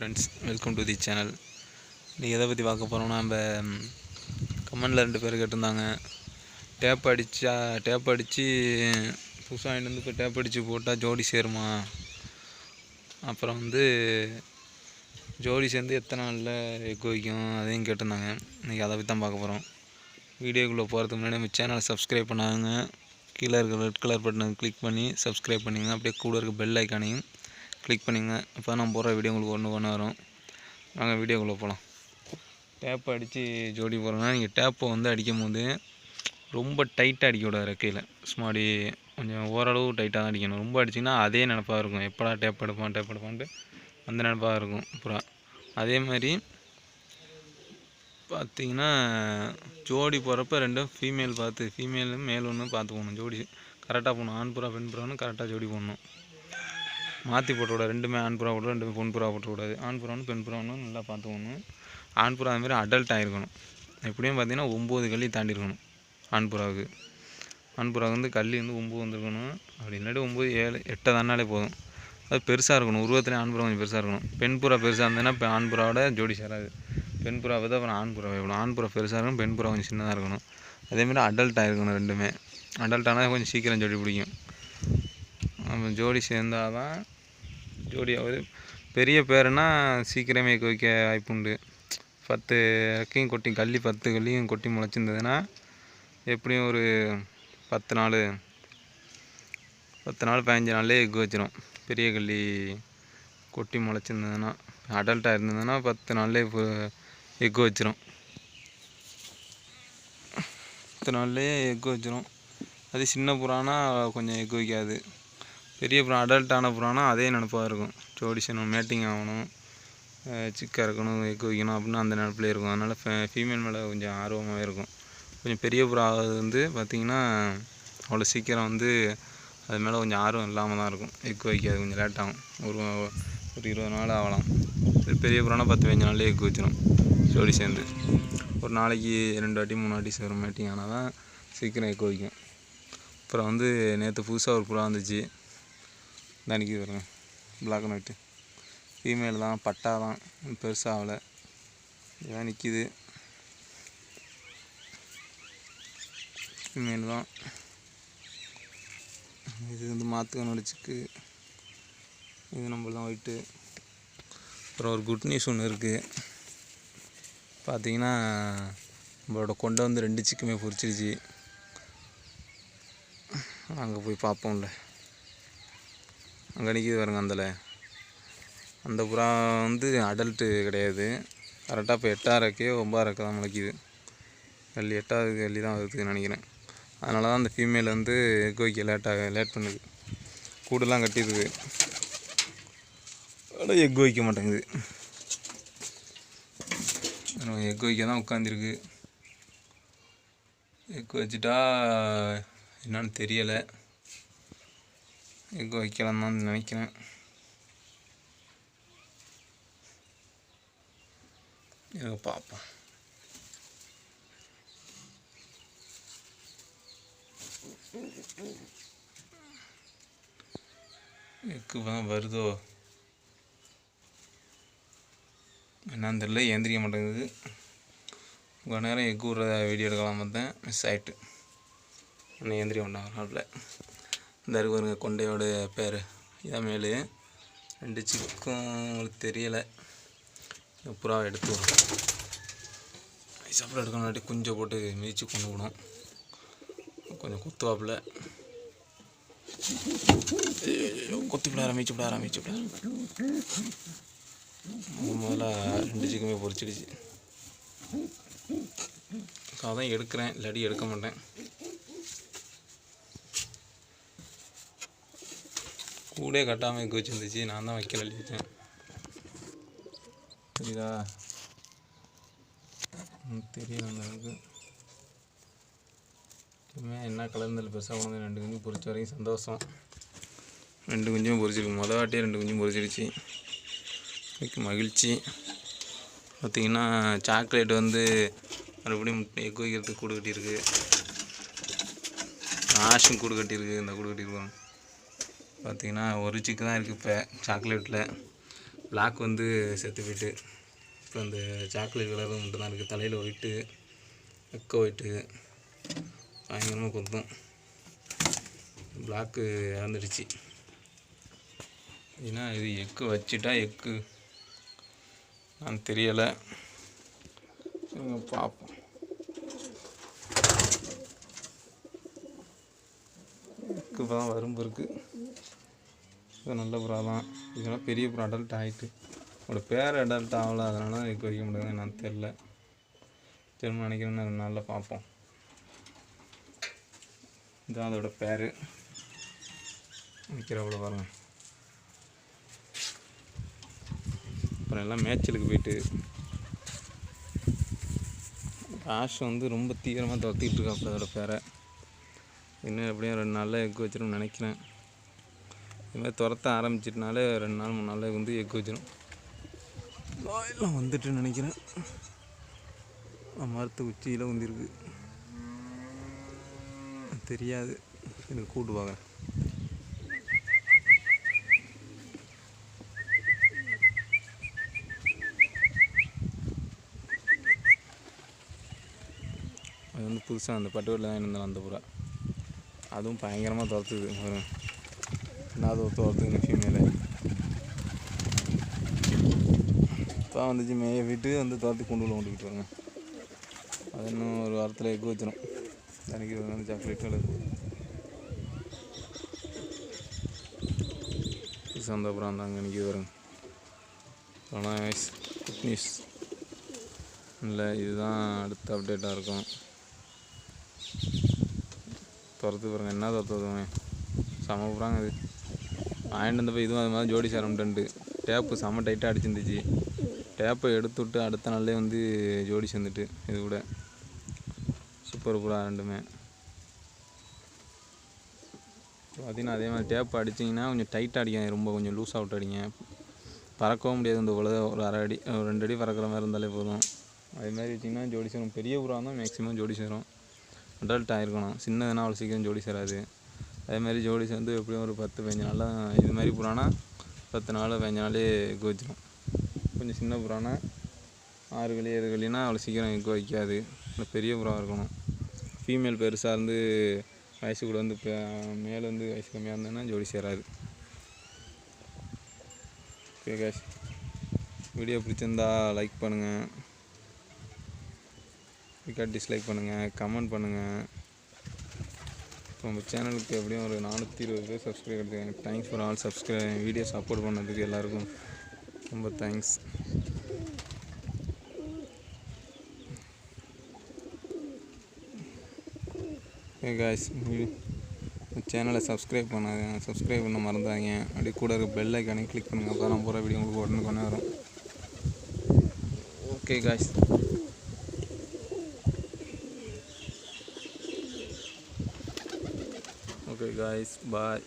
Friends welcome to the channel இன்றைக்கி எதை பற்றி பார்க்க போகிறோம்னா நம்ம கமெண்டில் ரெண்டு பேர் கேட்டிருந்தாங்க. டேப் அடித்தா டேப் அடித்து புதுசாக வாங்கிட்டு வந்து இப்போ டேப் அடித்து போட்டால் ஜோடி சேருமா? அப்புறம் வந்து ஜோடி சேர்ந்து எத்தனை நாளில் எக் வைக்கும்? அதையும் கேட்டிருந்தாங்க. இன்றைக்கி அதை பற்றி தான் பார்க்க போகிறோம் வீடியோக்குள்ளே போகிறதுக்கு முன்னாடி நம்ம சேனலை சப்ஸ்கிரைப் பண்ணாங்க கீழே இருக்கிற ரெட் கலர் பட்டனை கிளிக் பண்ணி சப்ஸ்கிரைப் பண்ணிங்க. அப்படியே கூட இருக்க பெல் ஐக்கானையும் கிளிக் பண்ணிங்க. அப்போ நான் போடுற வீடியோ உங்களுக்கு ஒன்று ஒன்று வரும். நாங்கள் வீடியோக்குள்ளே போகலாம் டேப் அடித்து ஜோடி போகிறோன்னா நீங்கள் டேப்பை வந்து அடிக்கும் போது ரொம்ப டைட்டாக அடிக்க விடாது ரெக்கையில் சும்மாடி கொஞ்சம் ஓரளவு டைட்டாக தான் அடிக்கணும். ரொம்ப அடிச்சிங்கன்னா அதே நினப்பாக இருக்கும். எப்படா டேப் எடுப்பான் டேப் எடுப்பான்ட்டு அந்த நினப்பாக இருக்கும் அப்புறம் அதே மாதிரி பார்த்தீங்கன்னா ஜோடி போகிறப்ப ரெண்டும் ஃபீமேல் பார்த்து ஃபீமேலும் மேல் ஒன்று பார்த்து போகணும் ஜோடி கரெக்டாக போகணும் ஆண் புறா பெண் புறான்னு கரெக்டாக ஜோடி போடணும். மாற்றி போட்டுக்கூடாது. ரெண்டுமே ஆண் புறா போட்டு ரெண்டுமே பொன் புறா போட்டுக்கூடாது. ஆண் புறான்னு பெண் புறான்னு நல்லா பார்த்துக்கணும். ஆண் புறா அதுமாரி அடல்ட் ஆகிருக்கணும் எப்படியும் பார்த்தீங்கன்னா ஒம்பது கல்லி தாண்டி இருக்கணும் ஆண் புறாவுக்கு. ஆண் புறாவுக்கு வந்து கல்லி வந்து ஒம்பது வந்துருக்கணும். அப்படி இல்லாட்டி ஒம்பது ஏழு எட்டை தானாலே போதும். அது பெருசாக இருக்கணும். உருவத்துலேயே ஆண் புறா கொஞ்சம் பெருசாக இருக்கணும். பெண் புறா பெருசாக இருந்ததுன்னா இப்போ ஆண் புறாவோட ஜோடி சேராது. பெண் புறா தான் அப்புறம் ஆண் புறா எவ்வளோ ஆண் புறா பெருசாக இருக்கணும் பெண் புறா கொஞ்சம் சின்னதாக இருக்கணும். அதேமாதிரி அடல்ட் ஆகிருக்கணும் ரெண்டுமே. அடல்ட் ஆனால் கொஞ்சம் சீக்கிரம் ஜோடி பிடிக்கும். நம்ம ஜோடி சேர்ந்தால் தான் ஜோடி ஆகுது பெரிய பேருனா சீக்கிரமே எக் வைக்க வாய்ப்புண்டு பத்து ரெக்கையும் கொட்டி கள்ளி பத்து கல்லியும் கொட்டி முளைச்சிருந்ததுன்னா எப்படியும் ஒரு பத்து நாள் பத்து நாள் பதினஞ்சு நாள்லேயே எக் வச்சிரும். பெரிய கள்ளி கொட்டி முளைச்சிருந்ததுன்னா அடல்ட்டாக இருந்ததுன்னா பத்து நாள்லேயே இப்போ எக் வச்சிரும். பத்து நாள்லேயே எக் வச்சிரும். அது சின்ன புறானா கொஞ்சம் எக் வைக்காது. பெரிய புறா ஆன புறானா அதே நினப்பாக இருக்கும். ஜோடி மேட்டிங் ஆகணும் சிக்காக இருக்கணும் எக்கு வைக்கணும் அப்படின்னு அந்த நினப்பிலே இருக்கும். அதனால் ஃபீமேல் மேலே கொஞ்சம் ஆர்வமாகவே இருக்கும். கொஞ்சம் பெரிய புறா வந்து பார்த்திங்கன்னா அவ்வளோ சீக்கிரம் வந்து அது மேலே கொஞ்சம் ஆர்வம் இல்லாமல் தான் இருக்கும். எக்கு வைக்காது கொஞ்சம் லேட் ஆகும். ஒரு ஒரு இருபது நாள் ஆகலாம். பெரிய புறானா பத்து பதினஞ்சு நாள்லேயே எக்கு வச்சிடும் ஜோடி சேர்ந்து. ஒரு நாளைக்கு ரெண்டு வாட்டி மூணு வாட்டி சேரும் மேட்டிங் ஆனால் தான் சீக்கிரம் எக்கு வைக்கும். அப்புறம் வந்து நேற்று புதுசாக ஒரு புறா வந்துச்சு. தான் வருங்க பிளாக் அண்ட் ஒயிட்டு ஃபீமேல் தான் பட்டா தான் பெருசாக ஆகலை. இதான் நிற்கிது ஃபீமேல் தான். இது வந்து மாற்றுக்கணும் அடிச்சுக்கு இது நம்மளதான் ஒயிட்டு அப்புறம் ஒரு குட் நியூஸ் ஒன்று இருக்குது பார்த்தீங்கன்னா நம்மளோட கொண்டை வந்து ரெண்டு சிக்குமே பிடிச்சிருச்சு அங்கே போய் பார்ப்போம்ல. அங்கே நிற்கிது பாருங்க அந்தல. அந்த புறா வந்து அடல்ட்டு கிடையாது. கரெக்டாக இப்போ எட்டாயிரக்கே ஒம்பதாயிரக்கு தான் முளைக்குது. கல்லி எட்டாவது கல்லி தான் வருதுன்னு நினைக்கிறேன். அதனால தான் அந்த ஃபீமேல் வந்து எக் வைக்க லேட்டாக லேட் பண்ணுது. கூடெல்லாம் கட்டிடுது. ஆனால் எக் வைக்க மாட்டேங்குது. எக் வைக்க தான் உட்காந்துருக்கு எக் வச்சுட்டா என்னன்னு தெரியலை. எக் வைக்கலாம் தான் நினைக்கிறேன் இருங்க பார்ப்போம் எக்கு தான் வருதோ என்னன்னு தெரியல ஏந்திரிக்க மாட்டேங்குது உங்கள் நேரம் எக்கு விட்ற வீடியோ எடுக்கலாம் பார்த்தேன் மிஸ் ஆகிட்டு இன்னும் ஏந்திரிக்க மாட்டாங்க நாட்டில் இந்த இருக்கு கொண்டையோட பேர். இதான் மேலே ரெண்டு சிக்கும் உங்களுக்கு தெரியலை. புறாவை எடுத்து வரும். சாப்பிட எடுக்கணும்னாட்டி குஞ்சை போட்டு மிதித்து கொண்டு விடும் கொஞ்சம் குத்துவாப்பில். கொத்தி விட ஆரம்பிச்சு விட ஆரம்பிச்சு விட முதல்ல ரெண்டு சிக்குமே பொறிச்சிடுச்சு. அதான் எடுக்கிறேன் இல்லாட்டி எடுக்க மாட்டேன். கூடே கட்டாமல் எக்கு வச்சுருந்துச்சு. நான் தான் வைக்கல அள்ளி வச்சேன். தெரியுதா? தெரியல அந்த அளவுக்கு. இனிமே என்ன கலர்ந்தல் பெருசாக கொண்டு ரெண்டு குஞ்சு பொறிச்ச வரைக்கும் சந்தோஷம். ரெண்டு குஞ்சும் பொறிச்சிருக்கு மொதல் வாட்டியே ரெண்டு குஞ்சும் பொறிச்சிருச்சு மகிழ்ச்சி. பார்த்திங்கன்னா சாக்லேட் வந்து மறுபடியும் எக் வைக்கிறதுக்கு கூடு கட்டியிருக்கு. ஆஷும் கூடு கட்டியிருக்கு. இந்த கூடு கட்டியிருக்காங்க பார்த்தீங்கன்னா ஒரு சிக்கு தான் இருக்குது இப்போ சாக்லேட்டில் பிளாக் வந்து செத்து போயிட்டு இப்போ அந்த சாக்லேட் கலர் மட்டும் தான் இருக்குது தலையில் ஒயிட்டு எக்க ஒயிட்டு பயங்கரமாக கொத்தும். பிளாக்கு இறந்துடுச்சு. ஏன்னா இது எக்கு வச்சுட்டா எக்கு நான் தெரியலை. பார்ப்போம் எக்கு இப்போ தான் வரும்பு இருக்குது இது நல்ல புறா தான். இதெல்லாம் பெரிய புறா அடல்ட் ஆகிட்டு அதோட பேர் அடல்ட் ஆகலை அதனால் எக்கு வைக்க முடியாது நான் தெரில திரும்ப நினைக்கிறேன்னு ரெண்டு நாளில் பார்ப்போம். இதான் அதோட பேர். நிற்கிறவள பாருங்க. அப்புறம் எல்லாம் மேய்ச்சலுக்கு போயிட்டு. ஆஷ் வந்து ரொம்ப தீவிரமாக துரத்திட்டு இருக்காப்புல அதோட பேரை. இன்னும் எப்படியும் ரெண்டு நாளில் எக் வச்சிடணும்னு நினைக்கிறேன். இதுமாதிரி துரத்த ஆரம்பிச்சிட்டனாலே ரெண்டு நாள் மூணு நாளே வந்து எக் வச்சிடும் வாயெல்லாம் வந்துட்டு நினைக்கிறேன். மரத்து உச்சியில் வந்துருக்கு தெரியாது. எனக்கு கூட்டு பார்க்குறேன் அது வந்து புதுசாக அந்த பட்டுவரில் தான் இருந்தாலும் அந்த புறா. அதுவும் பயங்கரமாக துரத்துது. பாருங்க என்னது ஒரு துரத்துது இப்போ வந்துச்சு மேய விட்டு வந்து துரத்தி கொண்டு உள்ள கொண்டுக்கிட்டு வாங்க அது இன்னும் ஒரு வாரத்தில் எக் வச்சிடும் எனக்கு வந்து சாக்லேட் கலர் சந்தபுரம் அந்த அங்கே நிற்கிது வருங்க ஆனால் குட் நியூஸ் இல்லை இதுதான் அடுத்த அப்டேட்டாக இருக்கும் துரத்து பாருங்க என்ன துரத்துவதுமே செம புறாங்க இது வாங்கிட்டு வந்தப்போ இதுவும் அது மாதிரி ஜோடி சேரம்ட்டு டேப்பு செம டைட்டாக அடிச்சிருந்துச்சு. டேப்பை எடுத்து விட்டு அடுத்த நாளே வந்து ஜோடி சேர்ந்துட்டு இது கூட. சூப்பர் புறா ரெண்டுமே பார்த்தீங்கன்னா அதே மாதிரி டேப் அடிச்சிங்கன்னா கொஞ்சம் டைட்டாக அடிக்காங்க ரொம்ப கொஞ்சம் லூஸாக விட்டு அடிங்க பறக்கவும் முடியாது இந்த உலக ஒரு அரை அடி ஒரு ரெண்டு அடி பறக்கிற மாதிரி இருந்தாலே போதும். அதே மாதிரி வச்சிங்கன்னா ஜோடி சேரும். பெரிய புறா தான் மேக்ஸிமம் ஜோடி சேரும். அடல்ட் ஆகிருக்கணும் சின்னதுனா அவ்வளோ சீக்கிரம் ஜோடி சேராது. அதே மாதிரி ஜோடி சேர்ந்து எப்படியும் ஒரு பத்து பதினஞ்சு நாளாக இது மாதிரி புறானா பத்து நாள் பதினஞ்சு நாளே எக் வச்சிடும் கொஞ்சம் சின்ன புறானா ஆறு களி ஏழு களினா அவ்வளோ சீக்கிரம் எக் வைக்காது. பெரிய புறா இருக்கணும். ஃபீமேல் பெருசாக இருந்து வயசு கூட வந்து இப்போ மேலே வந்து வயசு கம்மியாக இருந்ததுன்னா ஜோடி சேராது. ஓகே கேஷ் வீடியோ பிடிச்சிருந்தா லைக் பண்ணுங்கள் டிஸ்லைக் பண்ணுங்கள் கமெண்ட் பண்ணுங்கள் நம்ம சேனலுக்கு எப்படியும் ஒரு நானூற்றி இருபது பேர் subscribe எடுத்துக்காங்க. Thanks for all subscribe video support பண்ணதுக்கு எல்லாருக்கும் ரொம்ப தேங்க்ஸ் ஓகே காய்ஸ் சேனலை சப்ஸ்கிரைப் பண்ணாங்க சப்ஸ்கிரைப் பண்ண மறந்தாங்க அப்படியே கூட இருக்க பெல் ஐக்கானே கிளிக் பண்ணுங்கள் அப்போ தான் போகிற வீடியோ உங்களுக்கு உடனே கொண்டு வரும். Okay guys okay guys bye